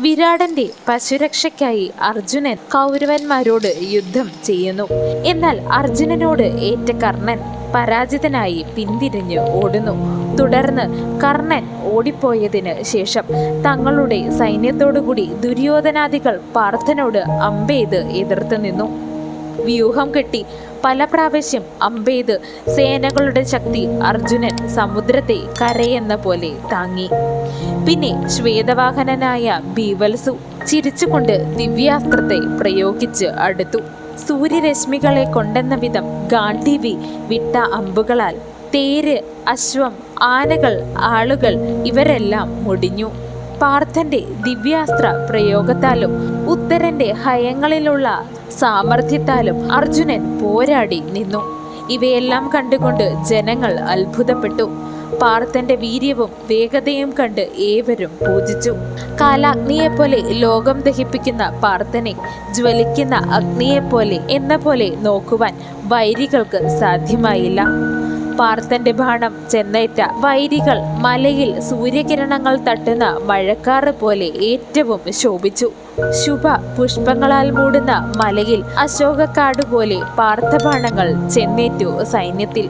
വിരാടന്റെ പശുരക്ഷയ്ക്കായി അർജുനൻ കൗരവന്മാരോട് യുദ്ധം ചെയ്യുന്നു. എന്നാൽ അർജുനനോട് ഏറ്റ കർണൻ പരാജിതനായി പിന്തിരിഞ്ഞ് ഓടുന്നു. തുടർന്ന് കർണൻ ഓടിപ്പോയതിന് ശേഷം തങ്ങളുടെ സൈന്യത്തോടുകൂടി ദുര്യോധനാദികൾ പാർത്ഥനോട് അമ്പെയ്ത് എതിർത്ത് നിന്നു. വ്യൂഹം കെട്ടി. പല പ്രാവശ്യം അമ്പെയ്ത് സേനകളുടെ ശക്തി അർജുനൻ സമുദ്രത്തെ കരയെന്ന പോലെ താങ്ങി. പിന്നെ ശ്വേതവാഹനനായ ബീവൽസു ചിരിച്ചുകൊണ്ട് ദിവ്യാസ്ത്രത്തെ പ്രയോഗിച്ച് അടുത്തു. സൂര്യരശ്മികളെ കൊണ്ടെന്ന വിധം ഗാന്ധീവി വിട്ട അമ്പുകളാൽ തേര് അശ്വം ആനകൾ ആളുകൾ ഇവരെല്ലാം മുടിഞ്ഞു. പാർത്ഥന്റെ ദിവ്യാസ്ത്ര പ്രയോഗത്താലും ഉത്തരന്റെ ഹയങ്ങളിലുള്ള സാമർഥ്യത്താലും അർജുനൻ പോരാടി നിന്നു. ഇവയെല്ലാം കണ്ടുകൊണ്ട് ജനങ്ങൾ അത്ഭുതപ്പെട്ടു. പാർത്ഥന്റെ വീര്യവും വേഗതയും കണ്ട് ഏവരും പൂജിച്ചു. കാലാഗ്നിയെപ്പോലെ ലോകം ദഹിപ്പിക്കുന്ന പാർത്ഥനെ ജ്വലിക്കുന്ന അഗ്നിയെപ്പോലെ എന്ന പോലെ നോക്കുവാൻ വൈരികൾക്ക് സാധ്യമായില്ല. പാർത്ഥന്റെ ബാണം ചെന്നേറ്റ വൈരികൾ മലയിൽ സൂര്യകിരണങ്ങൾ തട്ടുന്ന മഴക്കാറ് പോലെ ഏറ്റവും ശോഭിച്ചു. ശുഭ പുഷ്പങ്ങളാൽ മൂടുന്ന മലയിൽ അശോകക്കാട് പോലെ പാർത്ഥബാണങ്ങൾ ചെന്നേറ്റു സൈന്യത്തിൽ.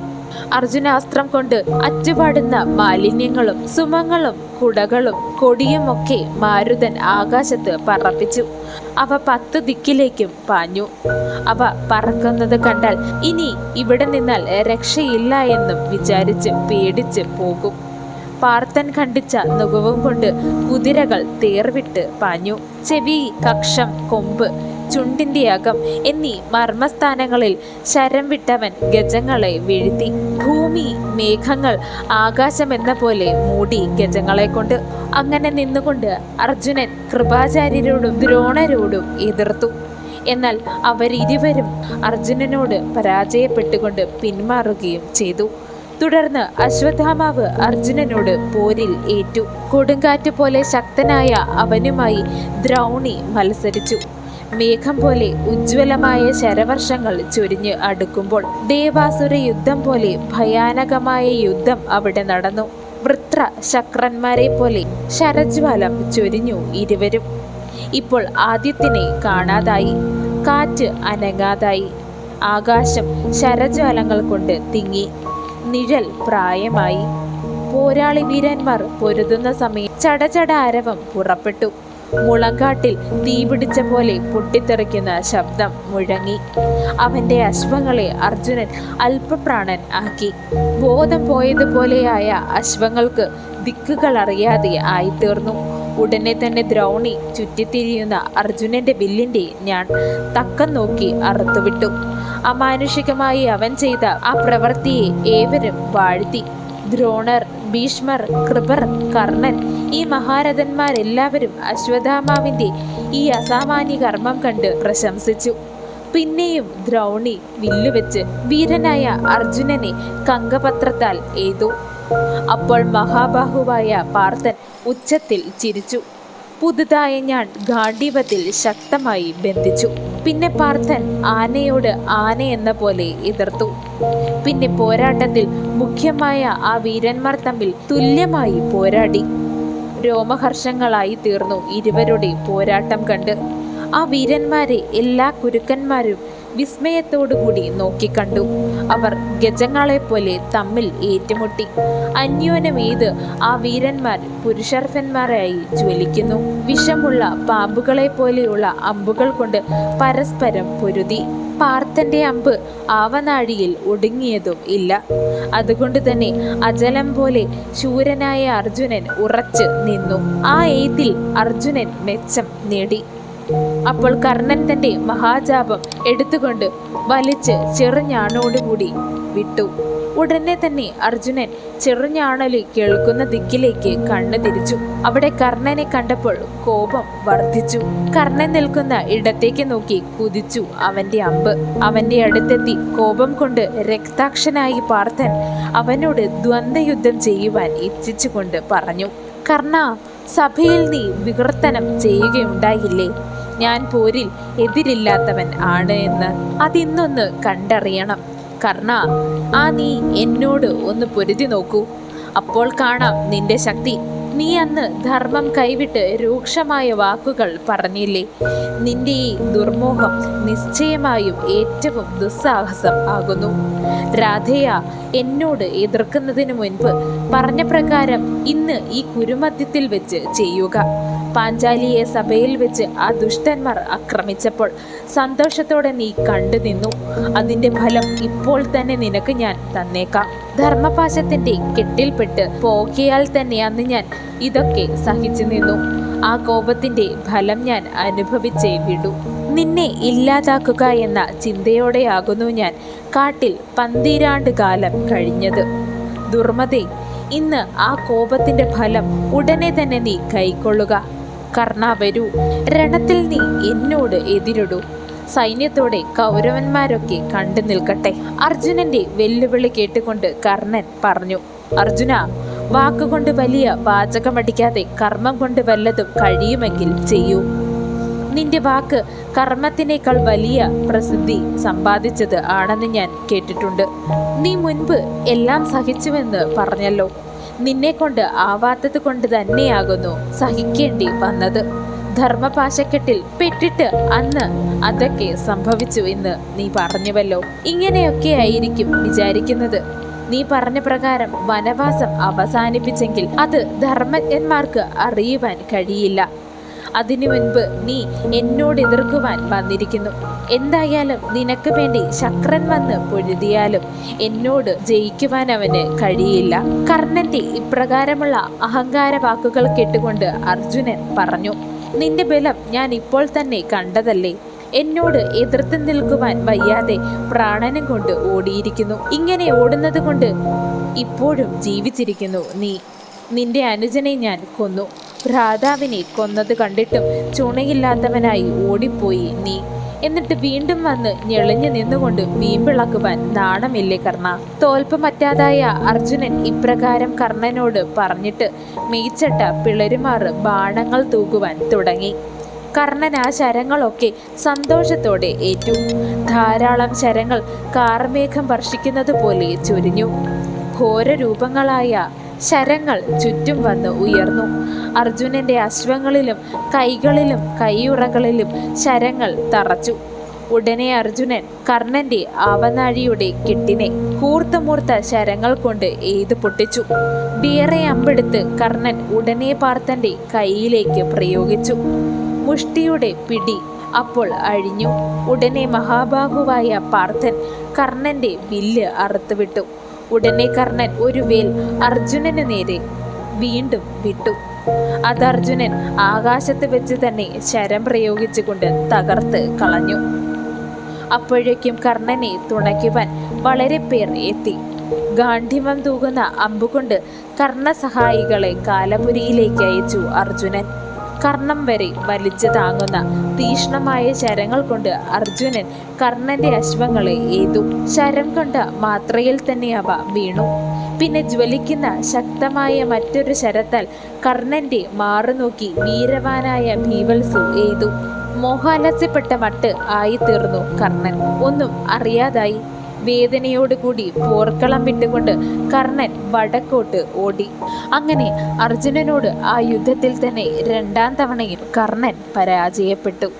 അർജുനാസ്ത്രം കൊണ്ട് അറ്റുപാടുന്ന മാലിന്യങ്ങളും സുമങ്ങളും കുടകളും കൊടിയുമൊക്കെ മാരുതൻ ആകാശത്ത് പറപ്പിച്ചു. അവ പത്ത് ദിക്കിലേക്കും പാഞ്ഞു. അവ പറക്കുന്നത് കണ്ടാൽ ഇനി ഇവിടെ നിന്നാൽ രക്ഷയില്ല എന്നും വിചാരിച്ച് പേടിച്ച് പോകും. പാർത്തൻ ഖണ്ഡിച്ച നുകവും കൊണ്ട് കുതിരകൾ തേർവിട്ട് പാഞ്ഞു. ചെവി കക്ഷം കൊമ്പ് ചുണ്ടിന്റെ അകം എന്നീ മർമ്മസ്ഥാനങ്ങളിൽ ശരം വിട്ടവൻ ഗജങ്ങളെ വീഴ്ത്തി. ഭൂമി മേഘങ്ങൾ ആകാശമെന്ന പോലെ മൂടി ഗജങ്ങളെ കൊണ്ട് അങ്ങനെ നിന്നുകൊണ്ട് അർജുനൻ കൃപാചാര്യരോടും ദ്രോണരോടും എതിർത്തു. എന്നാൽ അവരിരുവരും അർജുനനോട് പരാജയപ്പെട്ടുകൊണ്ട് പിന്മാറുകയും ചെയ്തു. തുടർന്ന് അശ്വത്ഥാമാവ് അർജുനനോട് പോരിൽ ഏറ്റു. കൊടുങ്കാറ്റ് പോലെ ശക്തനായ അവനുമായി ദ്രൗണി മത്സരിച്ചു. മേഘം പോലെ ഉജ്ജ്വലമായ ശരവർഷങ്ങൾ ചൊരിഞ്ഞ് അടുക്കുമ്പോൾ ദേവാസുര യുദ്ധം പോലെ ഭയാനകമായ യുദ്ധം അവിടെ നടന്നു. വൃത്ര ശക്രന്മാരെ പോലെ ശരജ്വാലം ചൊരിഞ്ഞു ഇരുവരും. ഇപ്പോൾ ആദ്യത്തിനെ കാണാതായി. കാറ്റ് അനങ്ങാതായി. ആകാശം ശരജ്വാലങ്ങൾ കൊണ്ട് തിങ്ങി. നിഴൽ പ്രായമായി. പോരാളി വീരന്മാർ പൊരുതുന്ന സമയം ചടചട അരവം പുറപ്പെട്ടു. മുളങ്കാട്ടിൽ തീപിടിച്ച പോലെ പൊട്ടിത്തെറിക്കുന്ന ശബ്ദം മുഴങ്ങി. അവന്റെ അശ്വങ്ങളെ അർജുനൻ അല്പപ്രാണൻ ആക്കി. ബോധം പോയതുപോലെയായ അശ്വങ്ങൾക്ക് ദിക്കുകൾ അറിയാതെ ആയിത്തീർന്നു. ഉടനെ തന്നെ ദ്രൗണി ചുറ്റിത്തിരിയുന്ന അർജുനന്റെ വില്ലിന്റെ ഞാൻ തക്കം നോക്കി അറുത്തുവിട്ടു. അമാനുഷികമായി അവൻ ചെയ്ത ആ പ്രവൃത്തിയെ ഏവരും വാഴ്ത്തി. ദ്രോണർ ഭീഷ്മർ കൃപർ കർണൻ ഈ മഹാരഥന്മാരെല്ലാവരും അശ്വത്ഥാമാവിന്റെ ഈ അസാമാന്യ കർമ്മം കണ്ട് പ്രശംസിച്ചു. പിന്നെയും ദ്രൗണി വില്ലുവെച്ച് വീരനായ അർജുനനെ കങ്കപത്രത്താൽ എയ്തു. അപ്പോൾ മഹാബാഹുവായ പാർത്ഥൻ ഉച്ചത്തിൽ ചിരിച്ചു. പുതുതായ ഞാൻ ഗാഠീപത്തിൽ ശക്തമായി ബന്ധിച്ചു. പിന്നെ പാർത്ഥൻ ആനയോട് ആന എന്ന പോലെ എതിർത്തു. പിന്നെ പോരാട്ടത്തിൽ മുഖ്യമായ ആ വീരന്മാർ തമ്മിൽ തുല്യമായി പോരാടി. രോമഹർഷങ്ങളായി തീർന്നു ഇരുവരുടെ പോരാട്ടം കണ്ട്. ആ വീരന്മാരെ എല്ലാ കുരുക്കന്മാരും വിസ്മയത്തോടുകൂടി നോക്കിക്കണ്ടു. അവർ ഗജങ്ങളെ പോലെ തമ്മിൽ ഏറ്റുമുട്ടി. അന്യോന്യം ഏത് ആ വീരന്മാർ പുരുഷർഭന്മാരായി ജ്വലിക്കുന്നു. വിഷമുള്ള പാമ്പുകളെ പോലെയുള്ള അമ്പുകൾ കൊണ്ട് പരസ്പരം പൊരുതി. പാർത്തന്റെ അമ്പ് ആവനാഴിയിൽ ഒടുങ്ങിയതും ഇല്ല. അതുകൊണ്ട് തന്നെ അജലം പോലെ ശൂരനായ അർജുനൻ ഉറച്ചു നിന്നു. ആ എയ്ത്തിൽ അർജുനൻ മെച്ചം നേടി. അപ്പോൾ കർണൻ തന്റെ മഹാജാപം എടുത്തുകൊണ്ട് വലിച്ച് ചെറുഞാണോടുകൂടി വിട്ടു. ഉടനെ തന്നെ അർജുനൻ ചെറുഞാണലി കേൾക്കുന്ന ദിക്കിലേക്ക് കണ്ണു തിരിച്ചു. അവിടെ കർണനെ കണ്ടപ്പോൾ കോപം വർദ്ധിച്ചു. കർണൻ നിൽക്കുന്ന ഇടത്തേക്ക് നോക്കി കുതിച്ചു അവന്റെ അമ്പ്. അവന്റെ അടുത്തെത്തി കോപം കൊണ്ട് രക്താക്ഷനായി പാർത്ഥൻ അവനോട് ദ്വന്ദ്വയുദ്ധം ചെയ്യുവാൻ ഇച്ഛിച്ചുകൊണ്ട് പറഞ്ഞു കർണ സഭയിൽ നീ വികർത്തനം ചെയ്യുകയുണ്ടായില്ലേ? ഞാൻ പോരിൽ എതിരില്ലാത്തവൻ ആണ് എന്ന് അതിന്നൊന്ന് കണ്ടറിയണം. കർണ ആ നീ എന്നോട് ഒന്ന് പൊരുതി നോക്കൂ. അപ്പോൾ കാണാം നിന്റെ ശക്തി. നീ അന്ന് ധർമ്മം കൈവിട്ട് രൂക്ഷമായ വാക്കുകൾ പറഞ്ഞില്ലേ? നിന്റെ ഈ ദുർമോഹം നിശ്ചയമായും ഏറ്റവും ദുസ്സാഹസം ആകുന്നു. രാധേയ എന്നോട് എതിർക്കുന്നതിന് മുൻപ് പറഞ്ഞ പ്രകാരം ഇന്ന് ഈ കുരുമധ്യത്തിൽ വെച്ച് ചെയ്യുക. പാഞ്ചാലിയെ സഭയിൽ വെച്ച് ആ ദുഷ്ടന്മാർ ആക്രമിച്ചപ്പോൾ സന്തോഷത്തോടെ നീ കണ്ടു നിന്നു അതിന്റെ ഫലം ഇപ്പോൾ തന്നെ നിനക്ക് ഞാൻ തന്നേക്കാം. ധർമ്മപാശത്തിന്റെ കെട്ടിൽപ്പെട്ട് പോകിയാൽ തന്നെ അന്ന് ഞാൻ ഇതൊക്കെ സഹിച്ചു നിന്നു. ആ കോപത്തിന്റെ ഫലം ഞാൻ അനുഭവിച്ചേ വിടൂ. നിന്നെ ഇല്ലാതാക്കുക എന്ന ചിന്തയോടെയാകുന്നു ഞാൻ കാട്ടിൽ പന്തിരാണ്ട് കാലം കഴിഞ്ഞത്. ദുർമതേ ഇന്ന് ആ കോപത്തിന്റെ ഫലം ഉടനെ തന്നെ നീ കൈക്കൊള്ളുക. കർണ വരൂ. രണത്തിൽ നീ എന്നോട് എതിരിടൂ. സൈന്യത്തോടെ കൗരവന്മാരൊക്കെ കണ്ടു നിൽക്കട്ടെ. അർജുനന്റെ വെല്ലുവിളി കേട്ടുകൊണ്ട് കർണൻ പറഞ്ഞു അർജുന വാക്കുകൊണ്ട് വലിയ വാചകമടിക്കാതെ കർമ്മം കൊണ്ട് വല്ലതും കഴിയുമെങ്കിൽ ചെയ്യൂ. നിന്റെ വാക്ക് കർമ്മത്തിനേക്കാൾ വലിയ പ്രസിദ്ധി സമ്പാദിച്ചത് ആണെന്ന് ഞാൻ കേട്ടിട്ടുണ്ട്. നീ മുൻപ് എല്ലാം സഹിച്ചുവെന്ന് പറഞ്ഞല്ലോ. നിന്നെ കൊണ്ട് ആവാത്തത് കൊണ്ട് തന്നെയാകുന്നു സഹിക്കേണ്ടി വന്നത്. ധർമ്മപാശക്കെട്ടിൽ പെട്ടിട്ട് അന്ന് അതൊക്കെ സംഭവിച്ചു എന്ന് നീ പറഞ്ഞുവല്ലോ. ഇങ്ങനെയൊക്കെ ആയിരിക്കും വിചാരിക്കുന്നത്. നീ പറഞ്ഞ പ്രകാരം വനവാസം അവസാനിപ്പിച്ചെങ്കിൽ അത് ധർമ്മജ്ഞന്മാർക്ക് അറിയുവാൻ കഴിയില്ല. അതിനു മുൻപ് നീ എന്നോട് എതിർക്കുവാൻ വന്നിരിക്കുന്നു. എന്തായാലും നിനക്ക് വേണ്ടി ശക്രൻ വന്ന് പൊഴുതിയാലും എന്നോട് ജയിക്കുവാൻ അവന് കഴിയില്ല. കർണന്റെ ഇപ്രകാരമുള്ള അഹങ്കാര വാക്കുകൾ കേട്ടുകൊണ്ട് അർജുനൻ പറഞ്ഞു നിന്റെ ബലം ഞാൻ ഇപ്പോൾ തന്നെ കണ്ടതല്ലേ? എന്നോട് എതിർത്ത് നിൽക്കുവാൻ വയ്യാതെ പ്രാണനം കൊണ്ട് ഓടിയിരിക്കുന്നു. ഇങ്ങനെ ഓടുന്നത് കൊണ്ട് ഇപ്പോഴും ജീവിച്ചിരിക്കുന്നു നീ. നിന്റെ അനുജനെ ഞാൻ കൊന്നു. ഭ്രാതാവിനെ കൊന്നത് കണ്ടിട്ടും ചുണയില്ലാത്തവനായി ഓടിപ്പോയി നീ. എന്നിട്ട് വീണ്ടും വന്ന് ഞെളിഞ്ഞു നിന്നുകൊണ്ട് വീമ്പിളക്കുവാൻ നാണമില്ലേ കർണ? തോൽപ്പ് മറ്റാതായ അർജുനൻ ഇപ്രകാരം കർണനോട് പറഞ്ഞിട്ട് മീച്ചട്ട പിളരുമാറ് ബാണങ്ങൾ തൂക്കുവാൻ തുടങ്ങി. കർണൻ ആ ശരങ്ങളൊക്കെ സന്തോഷത്തോടെ ഏറ്റു. ധാരാളം ശരങ്ങൾ കാർമേഘം വർഷിക്കുന്നത് പോലെ ചൊരിഞ്ഞു. ഘോര രൂപങ്ങളായ ശരങ്ങൾ ചുറ്റും വന്ന് ഉയർന്നു. അർജുനന്റെ അശ്വങ്ങളിലും കൈകളിലും കൈയുറകളിലും ശരങ്ങൾ തറച്ചു. ഉടനെ അർജുനൻ കർണന്റെ ആവനാഴിയുടെ കെട്ടിനെ കൂർത്തുമൂർത്ത ശരങ്ങൾ കൊണ്ട് എയ്ത് പൊട്ടിച്ചു. വേറെ അമ്പെടുത്ത് കർണൻ ഉടനെ പാർത്തന്റെ കൈയിലേക്ക് പ്രയോഗിച്ചു. മുഷ്ടിയുടെ പിടി അപ്പോൾ അഴിഞ്ഞു. ഉടനെ മഹാബാഹുവായ പാർത്ഥൻ കർണന്റെ വില്ല് അറുത്തുവിട്ടു. ഉടനെ കർണൻ ഒരു വേൽ അർജുനന് നേരെ വീണ്ടും വിട്ടു. അത് അർജുനൻ ആകാശത്ത് വെച്ച് തന്നെ ശരം പ്രയോഗിച്ചുകൊണ്ട് തകർത്ത് കളഞ്ഞു. അപ്പോഴേക്കും കർണനെ തുണയ്ക്കുവാൻ വളരെ പേർ എത്തി. ഗാന്ധിമം തൂകുന്ന അമ്പുകൊണ്ട് കർണസഹായികളെ കാലപുരിയിലേക്ക് അയച്ചു അർജുനൻ. കർണം വരെ വലിച്ചു താങ്ങുന്ന തീഷ്ണമായ ശരങ്ങൾ കൊണ്ട് അർജുനൻ കർണന്റെ അശ്വങ്ങളെ എയ്തു. ശരം കൊണ്ട മാത്രയിൽ തന്നെ അവ വീണു. പിന്നെ ജ്വലിക്കുന്ന ശക്തമായ മറ്റൊരു ശരത്താൽ കർണന്റെ മാറുനോക്കി വീരവാനായ ഭീവത്സു എയ്തു. മോഹാലസ്യപ്പെട്ട മട്ട് ആയിത്തീർന്നു കർണൻ. ഒന്നും അറിയാതായി. വേദനയോടുകൂടി പോർക്കളം വിട്ടുകൊണ്ട് കർണൻ വടക്കോട്ട് ഓടി. അങ്ങനെ അർജുനനോട് ആ യുദ്ധത്തിൽ തന്നെ രണ്ടാം തവണയും കർണൻ പരാജയപ്പെട്ടു.